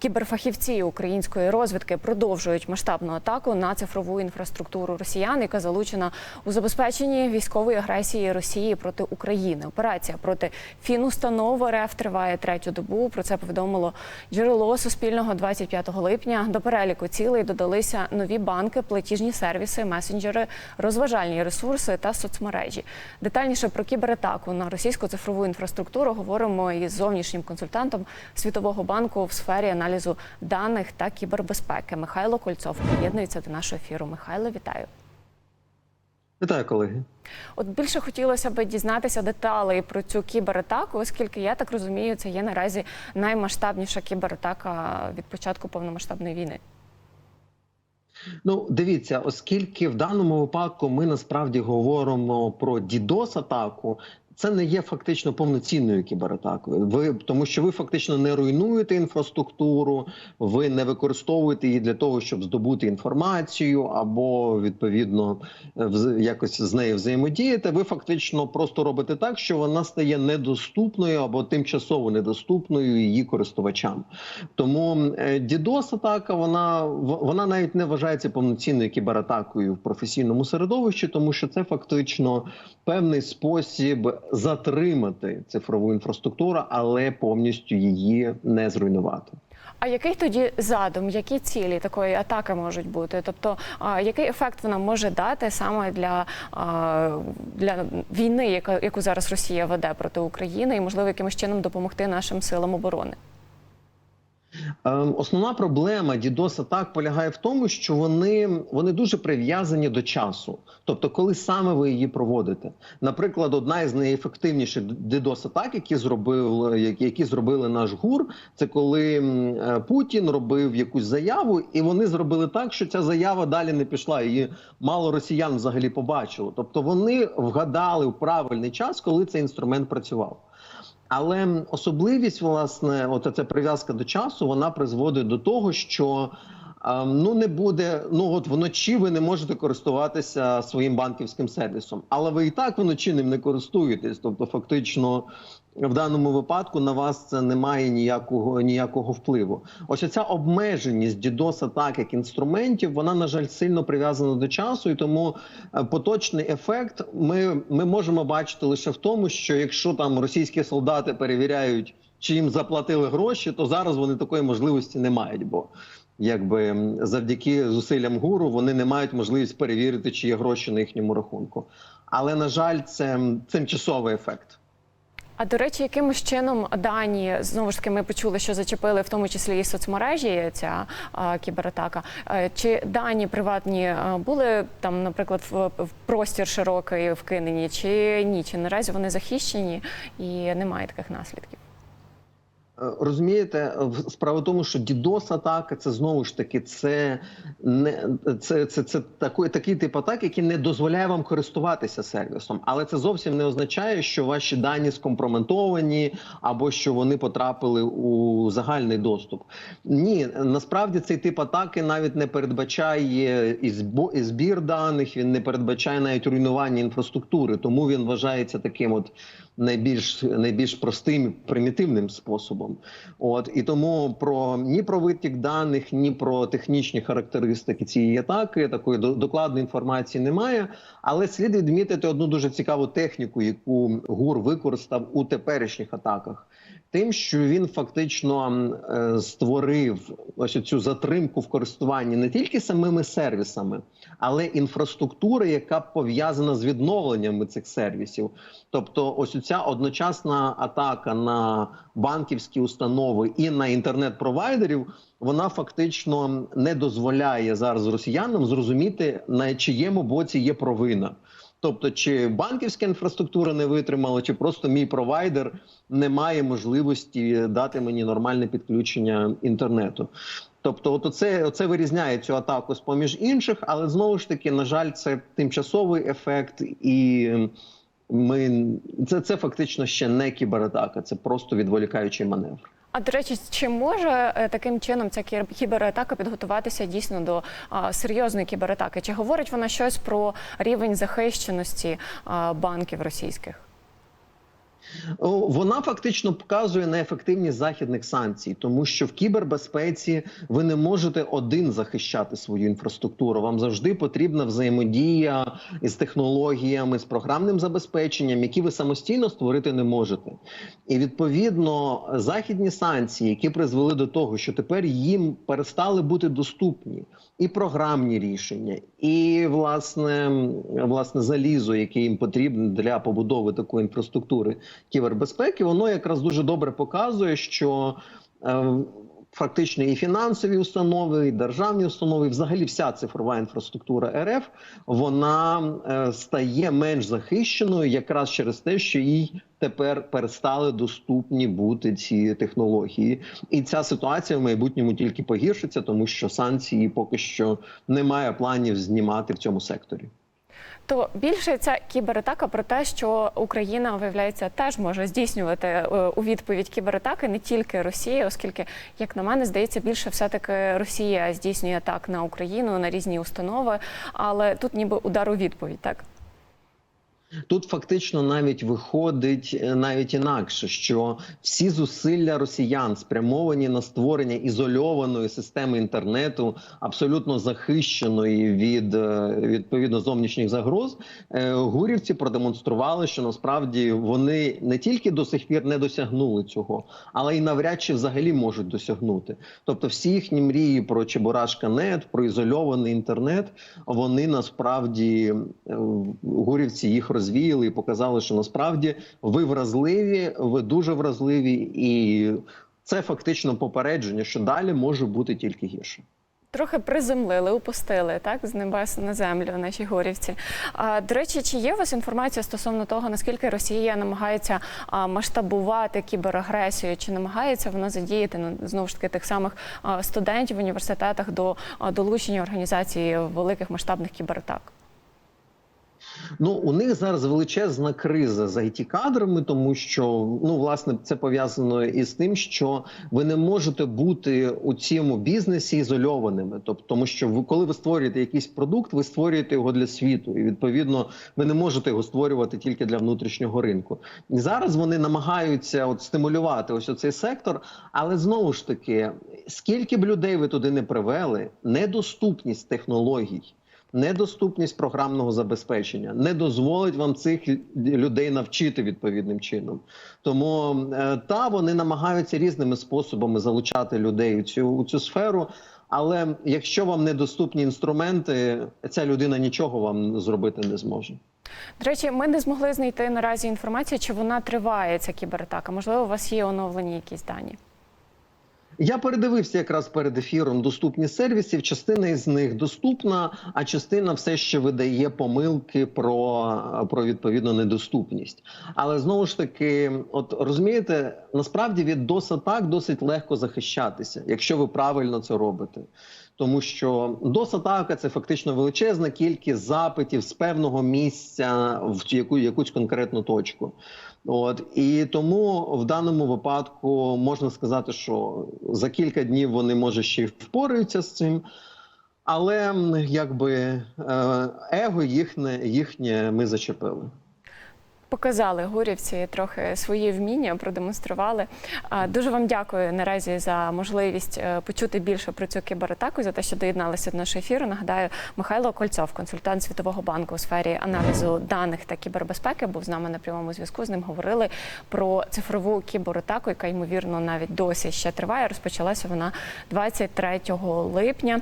Кіберфахівці української розвідки продовжують масштабну атаку на цифрову інфраструктуру росіян, яка залучена у забезпеченні військової агресії Росії проти України. Операція проти фінустанов РФ триває третю добу. Про це повідомило джерело Суспільного 25 липня. До переліку цілей додалися нові банки, платіжні сервіси, месенджери, розважальні ресурси та соцмережі. Детальніше про кібератаку на російську цифрову інфраструктуру говоримо із зовнішнім консультантом Світового банку в сфері аналізу даних та кібербезпеки. Михайло Кольцов приєднується до нашого ефіру. Михайло, вітаю. Вітаю, колеги. От більше хотілося б дізнатися деталей про цю кібератаку, оскільки я так розумію, це є наразі наймасштабніша кібератака від початку повномасштабної війни. Ну, дивіться, оскільки в даному випадку ми насправді говоримо про DDoS атаку це не є фактично повноцінною кібератакою. Ви тому, що ви фактично не руйнуєте інфраструктуру, ви не використовуєте її для того, щоб здобути інформацію, або відповідно якось з нею взаємодіяти. Ви фактично просто робите так, що вона стає недоступною або тимчасово недоступною її користувачам. Тому DDoS атака вона вона навіть не вважається повноцінною кібератакою в професійному середовищі, тому що це фактично певний спосіб затримати цифрову інфраструктуру, але повністю її не зруйнувати. А який тоді задум, які цілі такої атаки можуть бути? Тобто, який ефект вона може дати саме для, для війни, яку зараз Росія веде проти України, і можливо якимось чином допомогти нашим силам оборони? Ем, основна проблема DDoS атак полягає в тому, що вони вони дуже прив'язані до часу. Тобто, коли саме ви її проводите. Наприклад, одна із найефективніших DDoS атак, які зробив, які зробили наш ГУР, це коли е, Путін робив якусь заяву, і вони зробили так, що ця заява далі не пішла. Її мало росіян взагалі побачило. Тобто вони вгадали в правильний час, коли цей інструмент працював. Але особливість, власне, от ця прив'язка до часу, вона призводить до того, що ну не буде. Ну от вночі ви не можете користуватися своїм банківським сервісом, але ви і так вночі ним не користуєтесь. Тобто, фактично, в даному випадку на вас це не має ніякого ніякого впливу. Ось ця обмеженість DDoS атак як інструментів, вона на жаль сильно прив'язана до часу, і тому поточний ефект ми, ми можемо бачити лише в тому, що якщо там російські солдати перевіряють, чи їм заплатили гроші, то зараз вони такої можливості не мають. бо Якби завдяки зусиллям гуру вони не мають можливість перевірити, чи є гроші на їхньому рахунку. Але на жаль, це тимчасовий ефект. А до речі, якимось чином дані знову ж таки ми почули, що зачепили в тому числі і соцмережі ця а, кібератака. А, чи дані приватні а, були там, наприклад, в, в простір широкий вкинені, чи ні? Чи наразі вони захищені і немає таких наслідків? Розумієте, справа в тому, що DDoS атака це знову ж таки це не це, це, це такий, такий тип атак, який не дозволяє вам користуватися сервісом, але це зовсім не означає, що ваші дані скомпроментовані або що вони потрапили у загальний доступ. Ні, насправді цей тип атаки навіть не передбачає і збір даних. Він не передбачає навіть руйнування інфраструктури, тому він вважається таким, от найбільш найбільш простим примітивним способом. От і тому про ні про витік даних, ні про технічні характеристики цієї атаки такої докладної інформації немає. Але слід відмітити одну дуже цікаву техніку, яку ГУР використав у теперішніх атаках. Тим, що він фактично е, створив ось цю затримку в користуванні не тільки самими сервісами, але інфраструктури, яка пов'язана з відновленнями цих сервісів. Тобто, ось ця одночасна атака на банківські установи і на інтернет-провайдерів, вона фактично не дозволяє зараз росіянам зрозуміти на чиєму боці є провина. Тобто, чи банківська інфраструктура не витримала, чи просто мій провайдер не має можливості дати мені нормальне підключення інтернету. Тобто, от оце, оце вирізняє цю атаку з поміж інших, але знову ж таки, на жаль, це тимчасовий ефект, і ми це, це фактично ще не кібератака, це просто відволікаючий маневр. А до речі, чи може е, таким чином ця кібератака підготуватися дійсно до а, серйозної кібератаки? Чи говорить вона щось про рівень захищеності а, банків російських? Вона фактично показує неефективність західних санкцій, тому що в кібербезпеці ви не можете один захищати свою інфраструктуру. Вам завжди потрібна взаємодія із технологіями, з програмним забезпеченням, які ви самостійно створити не можете. І відповідно західні санкції, які призвели до того, що тепер їм перестали бути доступні і програмні рішення, і власне власне залізо, яке їм потрібне для побудови такої інфраструктури кібербезпеки, воно якраз дуже добре показує, що е, фактично і фінансові установи, і державні установи, і взагалі вся цифрова інфраструктура РФ вона е, стає менш захищеною якраз через те, що їй тепер перестали доступні бути ці технології, і ця ситуація в майбутньому тільки погіршиться, тому що санкції поки що немає планів знімати в цьому секторі. То більше ця кібератака про те, що Україна виявляється теж може здійснювати е, у відповідь кібератаки не тільки Росія, оскільки, як на мене, здається, більше все таки Росія здійснює атак на Україну на різні установи, але тут ніби удар у відповідь, так. Тут фактично навіть виходить е, навіть інакше, що всі зусилля росіян спрямовані на створення ізольованої системи інтернету, абсолютно захищеної від е, відповідно зовнішніх загроз. е, Гурівці продемонстрували, що насправді вони не тільки до сих пір не досягнули цього, але й навряд чи взагалі можуть досягнути. Тобто, всі їхні мрії про Чебурашка.нет, про ізольований інтернет, вони насправді гурівці їх розвіяли і показали, що насправді ви вразливі, ви дуже вразливі, і це фактично попередження, що далі може бути тільки гірше. Трохи приземлили, упустили так з небес на землю наші горівці. А до речі, чи є у вас інформація стосовно того, наскільки Росія намагається масштабувати кіберагресію? Чи намагається вона задіяти ну, знову ж таки тих самих студентів в університетах до долучення організації великих масштабних кібератак? Ну у них зараз величезна криза з it кадрами, тому що ну власне це пов'язано із тим, що ви не можете бути у цьому бізнесі ізольованими. Тобто, тому що ви, коли ви створюєте якийсь продукт, ви створюєте його для світу, і відповідно ви не можете його створювати тільки для внутрішнього ринку. І зараз вони намагаються от стимулювати ось цей сектор, але знову ж таки, скільки б людей ви туди не привели, недоступність технологій недоступність програмного забезпечення не дозволить вам цих людей навчити відповідним чином. Тому е, та вони намагаються різними способами залучати людей у цю у цю сферу. Але якщо вам недоступні інструменти, ця людина нічого вам зробити не зможе. До речі, ми не змогли знайти наразі інформацію, чи вона триває ця кібератака. Можливо, у вас є оновлені якісь дані. Я передивився якраз перед ефіром доступні сервісів. Частина із них доступна, а частина все ще видає помилки про, про відповідну недоступність. Але знову ж таки, от розумієте, насправді від DOS атак досить легко захищатися, якщо ви правильно це робите. Тому що DOS атака це фактично величезна кількість запитів з певного місця в яку, якусь конкретну точку. От і тому в даному випадку можна сказати, що за кілька днів вони може ще й впораються з цим. Але якби е, его їхнє, їхнє ми зачепили. Показали гурівці трохи свої вміння, продемонстрували. Дуже вам дякую наразі за можливість е, почути більше про цю кібератаку, за те, що доєдналися до нашого ефіру. Нагадаю, Михайло Кольцов, консультант Світового банку у сфері аналізу даних та кібербезпеки, був з нами на прямому зв'язку. З ним говорили про цифрову кібератаку, яка ймовірно навіть досі ще триває. Розпочалася вона 23 липня.